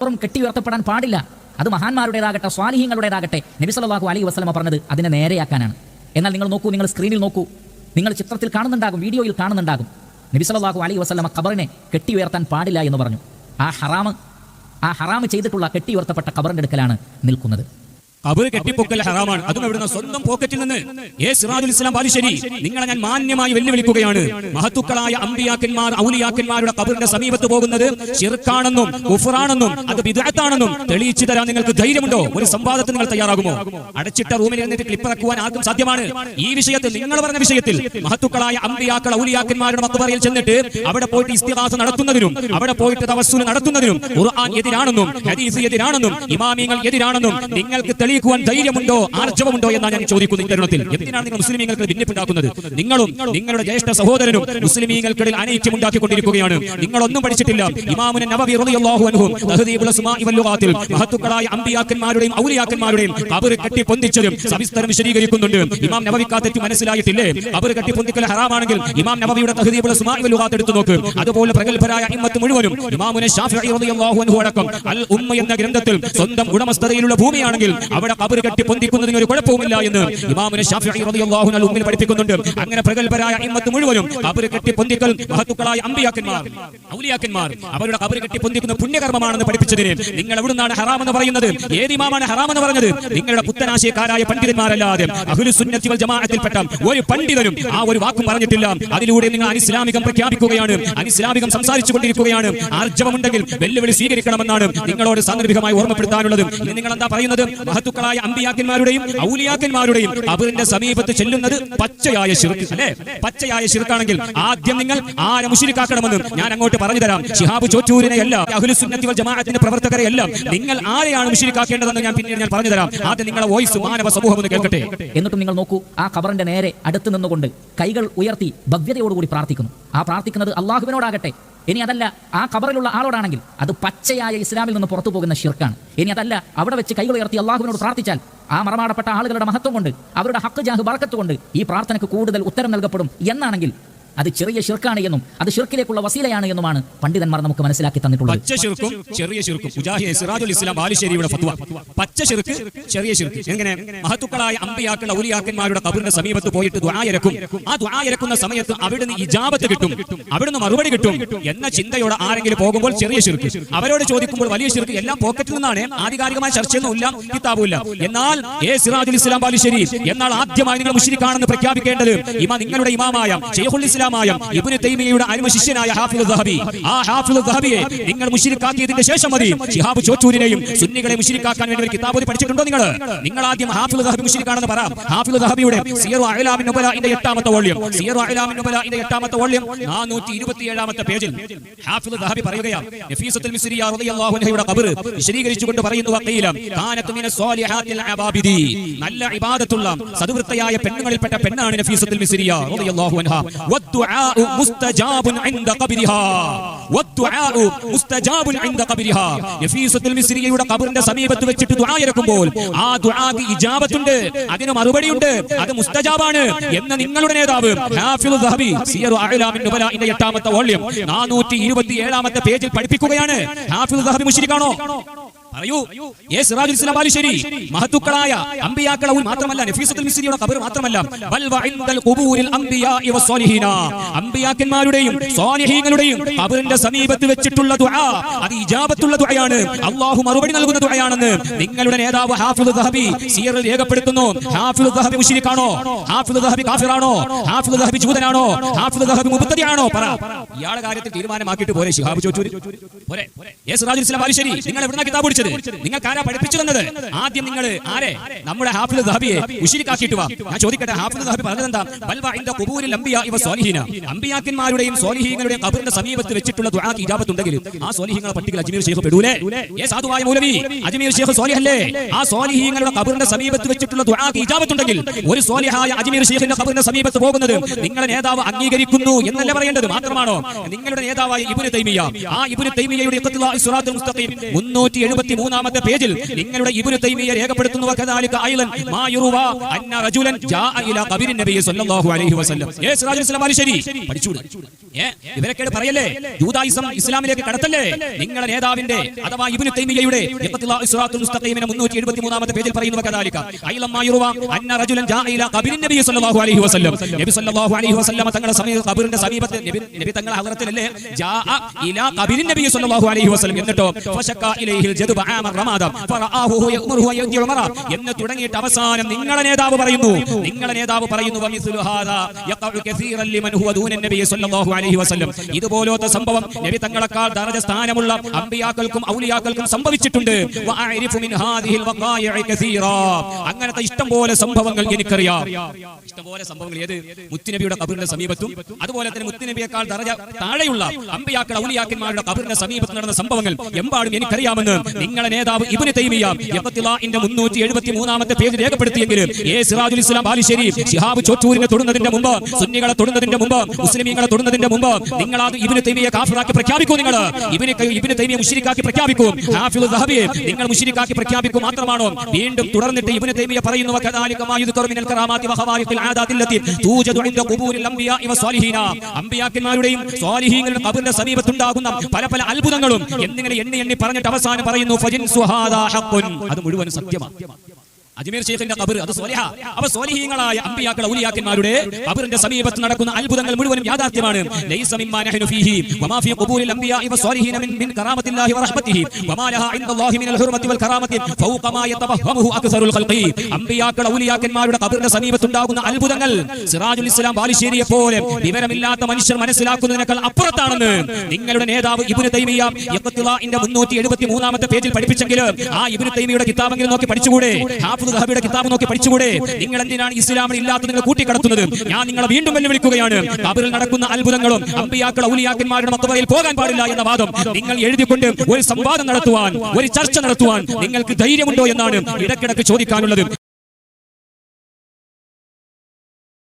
ഖബറും കെട്ടി ഉയർത്തപ്പെടാൻ പാടില്ല. അത് മഹാന്മാരുടേതാകട്ടെ സ്വാലിഹ്യങ്ങളുടേതാകട്ടെ നബി സല്ലല്ലാഹു അലൈഹി വസല്ലമ പറഞ്ഞത് അതിനെ നേരെയാക്കാനാണ്. എന്നാൽ നിങ്ങൾ നോക്കൂ നിങ്ങൾ സ്ക്രീനിൽ നോക്കൂ. നിങ്ങൾ ചിത്രത്തിൽ കാണുന്നുണ്ടാകും വീഡിയോയിൽ കാണുന്നുണ്ടാകും. നബി സല്ലല്ലാഹു അലൈഹി വസല്ലമ ഖബറിനെ കെട്ടി ഉയർത്താൻ പാടില്ല എന്ന് പറഞ്ഞു. ആ ഹറാമ് ആ ഹറാമ് ചെയ്തിട്ടുള്ള കെട്ടി ഉയർത്തപ്പെട്ട ഖബറിന്റെ അടുക്കലാണ് നിൽക്കുന്നത്. കബറ് കെട്ടിപ്പൊക്കൽ ഹറാമാണ്. അതും എവിടുന്ന സ്വന്തം പോക്കറ്റിൽ നിന്ന് ഏ സിറാജുൽ ഇസ്ലാം ബാലുശ്ശേരി നിങ്ങളെ ഞാൻ മാന്യമായി വെല്ലുവിളിക്കുകയാണ്. മഹത്തുക്കളായ അമ്പിയാക്കന്മാർ ഔലിയാക്കന്മാരുടെ കബറിന്റെ സമീപത്ത് പോകുന്നത് ഷിർക്കാണെന്നും കുഫറാണെന്നും അത് വിദഗ്ധാണെന്നും തെളിയിച്ചു തരാൻ നിങ്ങൾക്ക് ധൈര്യമുണ്ടോ? ഒരു സംവാദത്തിന് നിങ്ങൾ തയ്യാറാകുമോ? അടച്ചിട്ട റൂമിൽ നിന്നിട്ട് ക്ലിപ്പിറക്കുവാൻ ആർക്കും സാധ്യമാണ്. ഈ വിഷയത്തിൽ നിങ്ങൾ പറഞ്ഞ വിഷയത്തിൽ മഹത്തുക്കളായ അമ്പിയാക്കൾ ഔലിയാക്കന്മാരുടെ മക്കുപറയിൽ ചെന്നിട്ട് അവിടെ പോയിട്ട് ഇസ്തിഹാസ നടത്തുന്നതിനും അവിടെ പോയിട്ട് തവസ്സുൽ നടത്തുന്നതിനും ഖുർആൻ എതിരാണെന്നും ഹദീസ് എതിരാണെന്നും ഇമാമീങ്ങൾ എതിരാണെന്നും നിങ്ങൾക്ക് തെളിയിക്കുവാൻ ധൈര്യമുണ്ടോ? ആർജവമുണ്ടോ എന്നാണ് ഞാൻ ചോദിക്കുന്നത് തരുണത്തിൽ എന്തിനാണ് നിങ്ങൾ മുസ്ലിമീങ്ങൾക്ക് ഭിന്നിപ്പുണ്ടാക്കുന്നത്? നിങ്ങളും നിങ്ങളുടെ ജ്യേഷ്ഠ സഹോദരനും മുസ്ലിമീങ്ങൾക്കിടയിൽ അനൈക്യം ഉണ്ടാക്കിക്കൊണ്ടിരിക്കുകയാണ് നിങ്ങളൊന്നും പഠിച്ചിട്ടില്ല. ഇമാമുന നബവി റളിയല്ലാഹു അൻഹു തഹദീബുൽ അസ്മാഇ വൽ ലുഗാത്തിൽ മഹത്തുക്കളായ അമ്പിയാക്കന്മാരുടെയും ഔലിയാക്കന്മാരുടെയും ഖബർ കെട്ടി പൊന്തിച്ചതും സവിസ്തരം വിശദീകരിക്കുന്നുണ്ട്. ഇമാം നബവിക്ക് തെറ്റി മനസ്സിലായിട്ടില്ലേ? ഖബർ കെട്ടി പൊന്തിക്കൽ ഹറാമാണെങ്കിൽ ഇമാം നബവിയുടെ തഹദീബുൽ അസ്മാഇ വൽ ലുഗാത്ത് എടുത്തു നോക്ക്. അതുപോലെ പ്രഗത്ഭരായ ഇമ്മത്ത് മുഴുവനും ഇമാമുന ഷാഫിഈ റളിയല്ലാഹു അൻഹു അടക്കം അൽ ഉമ്മ എന്ന ഗ്രന്ഥത്തിൽ സ്വന്തം ഉടമസ്ഥതയിലുള്ള ഭൂമിയാണെങ്കിൽ അവിടെ കബർ കെട്ടി പൊന്തിക്കുന്നതിന് ഒരു കുഴപ്പവുമില്ല എന്ന് ഇമാമുന ഷാഫിഈ റളിയല്ലാഹു അൻഹു ഉമ്മിൽ പഠിപ്പിക്കുന്നുണ്ട്. അങ്ങനെ പ്രഗൽഭരായ ഇമ്മത്ത് മുഴുവനും കബർ കെട്ടി പൊന്തിക്കൽ മഹത്തുക്കളായ അമ്പിയാക്കന്മാർ ഔലിയാക്കന്മാർ അവരുടെ കബർ കെട്ടി പൊന്തിക്കുന്ന പുണ്യകർമ്മമാണെന്ന് പഠിപ്പിച്ചതിന് നിങ്ങൾ എവിടുന്നാണ് ഹറാം എന്ന് പറയുന്നത്? ഏത് ഇമാമാണ് ഹറാം എന്ന് പറഞ്ഞത്? നിങ്ങളുടെ പുത്തനാശയക്കാരായ പണ്ഡിതന്മാരല്ലാതെ അഹ്ലുസുന്നത്തി വൽ ജമാഅത്തിൽപ്പെട്ട ഒരു പണ്ഡിതനും ആ ഒരു വാക്കും പറഞ്ഞിട്ടില്ല. അതിലൂടെ നിങ്ങൾ അനിസ്ലാമികം പ്രഖ്യാപിക്കുകയാണ് അനിസ്ലാമികം സംസാരിച്ചു കൊണ്ടിരിക്കുകയാണ് ആർജവമുണ്ടെങ്കിൽ വെല്ലുവിളി സ്വീകരിക്കണമെന്നാണ് നിങ്ങളോട് സാന്ദർഭികമായി ഓർമ്മപ്പെടുത്താനുള്ളത്. നിങ്ങൾ എന്താ പറയുന്നത്? മഹത്തുക്കളായ അമ്പിയാക്കന്മാരുടെയും ഔലിയാക്കന്മാരുടെയും അവരിന്റെ സമീപത്ത് ചെല്ലുന്നത് പച്ചയായ ശിർക്ക് അല്ലെ? പച്ചയായ ശിർക്കാണെങ്കിൽ ആദ്യം നിങ്ങൾ ആരെ മുഷിരിക്കാക്കണമെന്ന് ഞാൻ അങ്ങോട്ട് പറഞ്ഞു തരാം. ഷിഹാബ് ചോറ്റൂരിനെ അല്ല വൽ ജമാഅത്തിന്റെ പ്രവർത്തകരെ എല്ലാം നിങ്ങൾ ആരെയാണ് മുഷിരിക്കാക്കേണ്ടതെന്ന് ഞാൻ പിന്നീട് ഞാൻ പറഞ്ഞു തരാം. ആദ്യം നിങ്ങളെ വോയിസ് മാനവ സമൂഹം കേൾക്കട്ടെ. എന്നിട്ടും നിങ്ങൾ നോക്കൂ ആ ഖബറിന്റെ നേരെ അടുത്ത് നിന്നുകൊണ്ട് കൈകൾ ഉയർത്തി ഭവ്യതയോടുകൂടി പ്രാർത്ഥിക്കുന്നു. ആ പ്രാർത്ഥിക്കുന്നത് അള്ളാഹുവിനോടാകട്ടെ. ഇനി അതല്ല ആ ഖബറിലുള്ള ആളോടാണെങ്കിൽ അത് പച്ചയായ ഇസ്ലാമിൽ നിന്ന് പുറത്തു പോകുന്ന ഷിർക്കാണ് ഇനി അതല്ല അവിടെ വെച്ച് കൈകൾ ഉയർത്തി അള്ളാഹുവിനോട് പ്രാർത്ഥിച്ചാൽ ആ മറമാടപ്പെട്ട ആളുകളുടെ മഹത്വം കൊണ്ട് അവരുടെ ഹക്ക് ജാഹ് ബർക്കത്ത് കൊണ്ട് ഈ പ്രാർത്ഥനയ്ക്ക് കൂടുതൽ ഉത്തരം നൽകപ്പെടും എന്നാണെങ്കിൽ അത് ചെറിയ ശിർക്കാണ് എന്നും അത് ഷിർക്കിലേക്കുള്ള വസീലയാണ് എന്നുമാണ് പണ്ഡിതന്മാർ നമുക്ക് മനസ്സിലാക്കി തന്നിട്ടുള്ളത്. പച്ച ശിർക്കും ചെറിയ ശിർക്കും. മുജാഹിദ് സിറാജുൽ ഇസ്ലാം ബാലുശ്ശേരിയുടെ ഫത്വ. പച്ച ശിർക്ക് ചെറിയ ശിർക്ക്. എങ്ങനെ? മഹത്തുക്കളായ അമ്പിയാക്കൾ ഔലിയാക്കന്മാരുടെ കബറിന്റെ സമീപത്ത് പോയിട്ട് ദ്വായരക്കും ആ ദ്വായരക്കുന്ന സമയത്ത് അവിടുന്ന് ഇജാബത്ത് കിട്ടും. അവിടുന്ന് മറുപടി കിട്ടും. എന്ന ചിന്തയോടെ ആരെങ്കിലും പോകുമ്പോൾ ചെറിയ ശിർക്ക്. അവരോട് ചോദിക്കുമ്പോൾ വലിയ ശിർക്ക്. എല്ലാം പോക്കറ്റിൽ നിന്നാണ്. ആധികാരികമായ ചർച്ചയൊന്നുമില്ല കിതാബുമില്ല എന്നാൽ ഏ സിറാജുൽ ഇസ്ലാം ബാലുശ്ശേരി എന്നാൽ ആദ്യമായി നിങ്ങൾ മുഷിരിക്കാണെന്ന് പ്രഖ്യാപിക്കേണ്ടത് ഇമ നിങ്ങളുടെ ഇമാമായ ഷെയ്ഖുൽ ഇസ്ലാമായ ഇബ്നു തൈമിയയുടെ അരുമ ശിഷ്യനായ ഹാഫിദ് ദഹബി. ആ ദഹബിയെ നിങ്ങൾ മുഷിരിക്കാക്കിയതിന്റെ ശേഷം മതി. ശിഹാബ് ചോറ്റൂരിനെയും സുന്നികളെ മുഷിരിക്കാക്കാൻ വേണ്ടി ഒരു കിതാബ് പഠിച്ചിട്ടുണ്ടോ നിങ്ങൾ? നിങ്ങൾ ആദ്യം ഹാഫിദ് ദഹബി മുഷിരിക്കാണെന്ന് പറ. ഹാഫിദ് ദഹബിയുടെ സിയറു അഹ്ലാമിൻ നുബലഇന്റെ എട്ടാമത്തെ വോള്യം. സിയറു അഹ്ലാമിൻ നുബലഇന്റെ എട്ടാമത്തെ വോള്യം 427ാമത്തെ പേജിൽ. ഹാഫിദ് ദഹബി പറയുകയാണ് നഫീസത്തുൽ മിസ്രിയ റളിയല്ലാഹു അൻഹയുടെ ഖബർ വിശദീകരിച്ചുകൊണ്ട് പറയുന്നു വഖീല കാനത്ത് മിന സ്വാലിഹാത്തിൽ അബാബിദി. നല്ല ഇബാദത്തുള്ള സദുവൃത്തയായ പെണ്ണുങ്ങളിൽപ്പെട്ട പെണ്ണാണ് നഫീസത്തുൽ മിസ്രിയ റളിയല്ലാഹു അൻഹ. വദ്ദുആഉ മിസ്രിയയുടെ ഖബറിന്റെ സമീപത്ത് വെച്ചിട്ട് ദുആ ഇറക്കുമ്പോൾ ആ ദുആക്ക് ഇജാബത്തുണ്ട്. അതിന് മറുപടിയുണ്ട്. അത് മുസ്തജാബാണ് എന്ന നിങ്ങളുടെ നേതാവ് ഹാഫിദ് ദഹബി സിയറു അഅ്ലാമിൻ നുബലഇന്റെ എട്ടാമത്തെ വോള്യം 427ാമത്തെ പേജിൽ പഠിപ്പിക്കുകയാണ്. ഹാഫിദ് ദഹബി മുശ്രിക്കാണോ പറയൂ. ഏ സിറാജുൽ ഇസ്ലാം ബാലുശ്ശേരി മഹത്തുക്കളായ അമ്പിയാക്കൾ മാത്രമല്ല നഫീസത്തുൽ മിസ്രിയുടെ ഖബർ മാത്രമല്ല ബൽ വഇൻദൽ ഖുബൂരിൽ അംബിയാഇ വസ്സാലിഹീന. അമ്പിയാക്കന്മാരുടെയും സ്വാലിഹീങ്ങളുടെയും ഖബറിന്റെ സമീപത്ത് വെച്ചിട്ടുള്ള ദുആ അത് ഇജാബത്തുള്ള ദുആയാണ്. അല്ലാഹു മറുപടി നൽകുന്ന ദുആയാണെന്ന് നിങ്ങളുടെ നേതാവ് ഹാഫിളു ദഹബി സീറിൽ രേഖപ്പെടുത്തുന്നു. ഹാഫിളു ദഹബി മുശ്രിക്കാണോ? ഹാഫിളു ദഹബി കാഫിറാണോ? ഹാഫിളു ദഹബി ജൂതനാണോ? ഹാഫിളു ദഹബി മുബ്തദിയാണോ പറ. ഇയാളെ കാര്യത്തിൽ തീരുമാനമാക്കിയിട്ട് പോരെ ശിഹാബ് ചോദിച്ചു പോരെ. ഏ സിറാജുൽ ഇസ്ലാം ബാലുശ്ശേരി നിങ്ങൾ എവിടുന്ന കിതാബ് പഠിച്ചത് നിങ്ങൾക്ക് ആരാ പഠിപ്പിച്ചു തന്നത് ആദ്യം നിങ്ങൾ ആരെ? നമ്മുടെ ഹാഫിദ് ദാബിയെ ഉഷിരിക്കാക്കിയിട്ട് വാ. ഞാൻ ചോദിക്കട്ടെ ഹാഫിദ് ദാബി പറഞ്ഞത് എന്താ ബൽവ ഇൻദ ഖുബൂരിൽ അംബിയാ ഇവ സ്വാലിഹീന. അമ്പിയാക്കന്മാരുടെയും സ്വാലിഹീങ്ങളുടെയും ഖബറിന്റെ സമീപത്ത് വെച്ചിട്ടുള്ള ദുആക്ക് ഇജാബത്ത് ഉണ്ടെങ്കിൽ ആ സ്വാലിഹീങ്ങളെ പട്ടികയിൽ അജ്മീർ ശൈഖ് പെടൂലേ? ഏ സാധുവായ മൗലവി അജ്മീർ ശൈഖ് സ്വാലിഹല്ലേ? ആ സ്വാലിഹീങ്ങളുടെ ഖബറിന്റെ സമീപത്ത് വെച്ചിട്ടുള്ള ദുആക്ക് ഇജാബത്ത് ഉണ്ടെങ്കിൽ ഒരു സ്വാലിഹായ അജ്മീർ ശൈഖിന്റെ ഖബറിന്റെ സമീപത്ത് പോകുന്നത് നിങ്ങളുടെ നേതാവ് അംഗീകരിക്കുന്നു എന്നല്ല പറയേണ്ടത്? മാത്രമാണോ? നിങ്ങളുടെ നേതാവായ ഇബ്നു തൈമിയ ആ ഇബ്നു തൈമിയയുടെ മുസ്തഖീം 370 ഇരുപത്തി മൂന്നാമത്തെ പേജിൽ നിങ്ങളുടെ ഇബ്നു തൈമിയ രേഖപ്പെടുത്തുന്നു. വകദാലിക അന്ന റജുലൻ സല്ലല്ലാഹു അലൈഹി വസല്ലം. ഇവരൊക്കെ ഇസ്ലാമിലേക്ക് കടത്തല്ലേ? നിങ്ങളുടെ നേതാവിന്റെ അഥവാ ഇബ്നു തൈമിയയുടെ ഇഖ്തിലാഉ സിറാത്തുൽ മുസ്തഖീമിനെ 373 പേജിൽ വകദാലിക. അന്ന റജുലൻ സല്ലല്ലാഹു അലൈഹി വസല്ലം. നബി സല്ലല്ലാഹു അലൈഹി വസല്ലം തങ്ങളുടെ നബി ജാഅ ഇലാ സല്ലല്ലാഹു അലൈഹി വസല്ലം എന്നിട്ടോ? ഇലൈഹിൽ എന്ന് തുടങ്ങിയിട്ട് അവസാനം നിങ്ങളെ നേതാവ് പറയുന്നു. നിങ്ങളെ നേതാവ് പറയുന്നു ഇതുപോലത്തെ സംഭവം നബി തങ്ങളെക്കാൾ ദറജ സ്ഥാനമുള്ള അമ്പിയാക്കൾക്കും ഔലിയാക്കൾക്കും സംഭവിച്ചിട്ടുണ്ട്. അങ്ങനത്തെ ഇഷ്ടം പോലെ സംഭവങ്ങൾ എനിക്കറിയാം. ഇഷ്ടംപോലെ സംഭവങ്ങൾ ഏത്? മുത്തുനബിയുടെ കബറിന്റെ സമീപത്തും അതുപോലെ തന്നെ മുത്തുനബിയേക്കാൾ താഴെയുള്ള അമ്പിയാക്കൾ ഔലിയാക്കന്മാരുടെ കബറിന്റെ സമീപത്ത് നടന്ന സംഭവങ്ങൾ എമ്പാടും എനിക്കറിയാമെന്ന് നിങ്ങളുടെ നേതാവ് ഇബ്നു തൈമിയ യഖ്തിലാഇന്റെ 373 പേജ് രേഖപ്പെടുത്തിയെങ്കിലും എ സിറാജുൽ ഇസ്ലാം ബാലിശ്ശേരി ശിഹാബ് ചോറ്റൂരിനെ തൊടുന്നതിന്റെ മുമ്പ് സുന്നികളെ തൊടുന്നതിന്റെ മുമ്പ് മുസ്ലിമീങ്ങളെ തൊടുന്നതിന്റെ മുമ്പ് നിങ്ങൾ അത് ഇബ്നു തൈമിയെ കാഫിറാക്കി പ്രഖ്യാപിക്കൂ നിങ്ങൾ. ഇബ്നു ഇബിന് തൈമിയെ മുശ്രിക്കാക്കി പ്രഖ്യാപിക്കൂ. ഹാഫിദ് സഹബിയെ നിങ്ങൾ മുശ്രിക്കാക്കി പ്രഖ്യാപിക്കൂ മാത്രമാണോ? വീണ്ടും തുടർന്നിട്ട് ഇബ്നു തൈമിയ പറയുന്നു അമ്പിയാക്കന്മാരുടെയും സ്വാലിഹീങ്ങളുടെ കബറിന്റെ സമീപത്തുണ്ടാകുന്ന പല പല അത്ഭുതങ്ങളും എന്നിങ്ങനെ എണ്ണി എണ്ണി പറഞ്ഞിട്ട് അവസാനം പറയുന്നു അത് മുഴുവൻ സത്യമാണ് അജ്മീർ ഷെയ്ഖിന്റെ ഖബർ അത് സ്വലിഹ. അവ സ്വലിഹീങ്ങളായ അമ്പിയാക്കൾ ഔലിയാക്കന്മാരുടെ ഖബറിന്റെ സമീപത്ത് നടക്കുന്ന അത്ഭുതങ്ങൾ മുഴുവനും യാഥാർത്ഥ്യമാണ്. ലൈസ മിമ്മാ നഹ്നു ഫീഹി വമാ ഫീ ഖുബൂരിൽ അംബിയാഇ വസ്വാലിഹീന മിൻ മിൻ കറാമത്തില്ലാഹി വറഹ്മത്തിഹി വമാ ലഹാ ഇൻദല്ലാഹി മിനൽ ഹുർമത്തി വൽ കറാമത്തി ഫൗഖ മാ യതവഹമുഹു അക്സറുൽ ഖൽഖി. അമ്പിയാക്കൾ ഔലിയാക്കന്മാരുടെ ഖബറിന്റെ സമീപത്ത് ഉണ്ടാകുന്ന അത്ഭുതങ്ങൾ സിറാജുൽ ഇസ്ലാം ബാലിശ്ശേരിയെ പോലെ വിവരമില്ലാത്ത മനുഷ്യർ മനസ്സിലാക്കുന്നതിനേക്കാൾ അപ്പുറത്താണെന്ന് നിങ്ങളുടെ നേതാവ് ഇബ്നു തൈമിയ ഇഖ്തിലാഇന്റെ 373 പേജിൽ പഠിപ്പിച്ചെങ്കിലും ആ ഇബ്നു തൈമിയുടെ കിതാബെങ്കിലും നോക്കി പഠിച്ചുകൂടെ? ഹാഫിദ് ദഹബിയുടെ കിതാബ് നോക്കി പഠിച്ചുകൂടെ? നിങ്ങൾ എന്തിനാണ് ഇസ്ലാമിൽ ഇല്ലാത്ത നിങ്ങൾ കൂട്ടിക്കടത്തുന്നത്? ഞാൻ നിങ്ങളെ വീണ്ടും വെല്ലുവിളിക്കുകയാണ്. കബറിൽ നടക്കുന്ന അത്ഭുതങ്ങളും അമ്പിയാക്കൾ ഔലിയാക്കന്മാരുടെ മത്തവയിൽ പോകാൻ പാടില്ല എന്ന വാദം നിങ്ങൾ എഴുതിക്കൊണ്ട് ഒരു സംവാദം നടത്തുവാൻ ഒരു ചർച്ച നടത്തുവാൻ നിങ്ങൾക്ക് ധൈര്യമുണ്ടോ എന്നാണ് ഇടക്കിടക്ക് ചോദിക്കാനുള്ളത്.